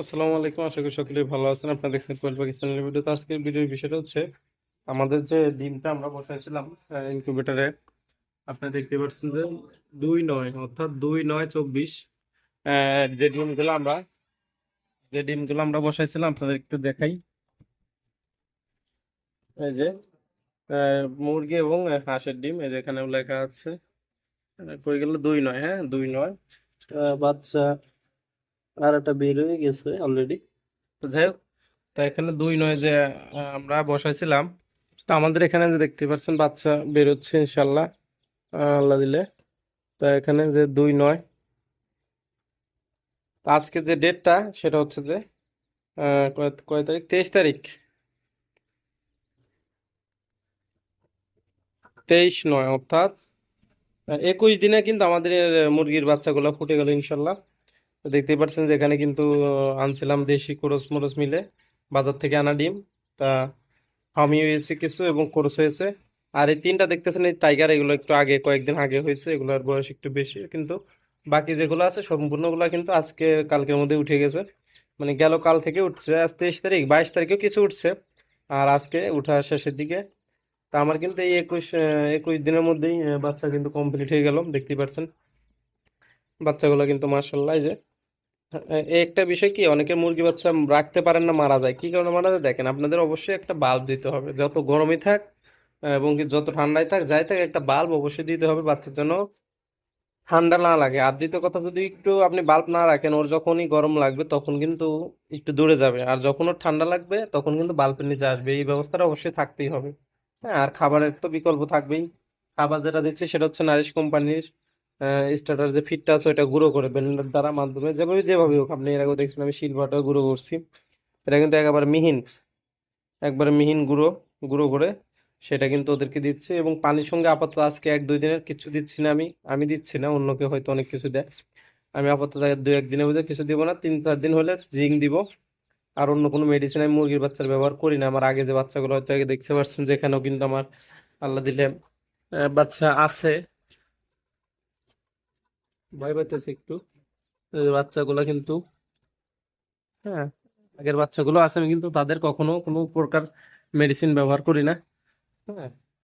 আসসালামু আলাইকুম, আশা করি সকলেই ভালো আছেন। আপনারা দেখছেন কোয়েল পাকিস্তানের ভিডিও। আজকের ভিডিওর বিষয়টা হচ্ছে, আমাদের যে ডিমটা আমরা বসাইছিলাম ইনকিউবেটরে আপনি দেখতে পাচ্ছেন যে দুই নয়, অর্থাৎ দুই নয় চব্বিশ যে ডিমগুলো আমরা, যে ডিমগুলো আমরা বসাইছিলাম, আপনাদের একটু দেখাই। এই যে মুরগি এবং হাঁসের ডিম, এই যে এখানে লেখা আছে কই গেল? দুই নয় হ্যাঁ দুই নয়। বাচ্চা আর একটা বের হয়ে গেছে অলরেডি তো যাই হোক, তো এখানে দুই নয় যে আমরা বসাইছিলাম। তো আমাদের এখানে যে দেখতে পাচ্ছেন, বাচ্চা বেরোচ্ছে ইনশাল্লাহ আল্লাহ দিলে। তো এখানে যে দুই নয়। আজকে যে ডেটটা সেটা হচ্ছে যে কয় তারিখ? তেইশ তারিখ। তেইশ নয়, অর্থাৎ, একুশ দিনে কিন্তু আমাদের মুরগির বাচ্চাগুলো ফুটে গেল ইনশাল্লাহ দেখতেই পাচ্ছেন যে এখানে কিন্তু আনছিলাম দেশি কোরস মোরস মিলে। বাজার থেকে আনা ডিম, তা ফার্মি হয়েছে কিছু এবং কোরস হয়েছে। আর এই তিনটা দেখতেছেন, এই টাইগার, এগুলো একটু আগে, কয়েকদিন আগে হয়েছে, এগুলোর বয়স একটু বেশি। কিন্তু বাকি যেগুলো আছে, সম্পূর্ণগুলো কিন্তু আজকে, কালকের মধ্যে উঠে গেছে। মানে গেল কাল থেকে উঠছে, আজ তেইশ তারিখ, বাইশ তারিখেও কিছু উঠছে। আর আজকে উঠা শেষের দিকে। তা আমার কিন্তু এই একুশ একুশ দিনের মধ্যেই বাচ্চা কিন্তু কমপ্লিট হয়ে গেল, দেখতেই পাচ্ছেন বাচ্চাগুলো কিন্তু মার্শাল্লাহ যে একটা বিষয় কি অনেকে মুরগি বাচ্চা রাখতে পারেন না, মারা যায়। কি কারণে মারা যায়? দেখেন, আপনাদের অবশ্যই একটা বাল্ব দিতে হবে। যত গরমই থাক, এবং কি যত ঠান্ডায় থাক, যাই থাক, একটা বাল্ব অবশ্যই দিতে হবে বাচ্চার জন্য। ঠান্ডা না লাগে। আর দ্বিতীয় কথা, যদি একটু আপনি বাল্ব না রাখেন, ওর যখনই গরম লাগবে, তখন কিন্তু একটু দূরে যাবে। আর যখন ওর ঠান্ডা লাগবে, তখন কিন্তু বাল্বের নিচে আসবে। এই ব্যবস্থাটা অবশ্যই থাকতেই হবে। হ্যাঁ আর খাবারের তো বিকল্প থাকবেই। খাবার যেটা দিচ্ছে, সেটা হচ্ছে নারিশ কোম্পানির স্টার্টার যে ফিডটা আছে ওটা গুঁড়ো করে ব্লেন্ডার দ্বারা মাধ্যমে, যেভাবে যেভাবে হোক, আপনি এর আগে দেখছেন আমি শিলবাটাও গুঁড়ো করছি। এটা কিন্তু একেবারে মিহিন, একবারে মিহিন গুঁড়ো গুঁড়ো করে সেটা কিন্তু ওদেরকে দিচ্ছে এবং পানির সঙ্গে আপাতত আজকে এক দুই দিনের কিছু দিচ্ছি না আমি আমি দিচ্ছি না, অন্য কেউ হয়তো অনেক কিছু দেয়। আমি আপাতত দুই একদিনের মধ্যে কিছু দিব না, তিন চার দিন হলে জিঙ্ক দিব। আর অন্য কোনো মেডিসিন আমি মুরগির বাচ্চার ব্যবহার করি না, আমার আগে যে বাচ্চাগুলো হয়তো আগে দেখতে পাচ্ছেন যে এখানেও কিন্তু আমার আল্লাহ দিলে বাচ্চা আছে। ভয় পাইতেছে একটু। বাচ্চাগুলো কিন্তু হ্যাঁ আগের বাচ্চাগুলো আছে, আমি কিন্তু তাদের কখনো কোনো প্রকার মেডিসিন ব্যবহার করি না। হ্যাঁ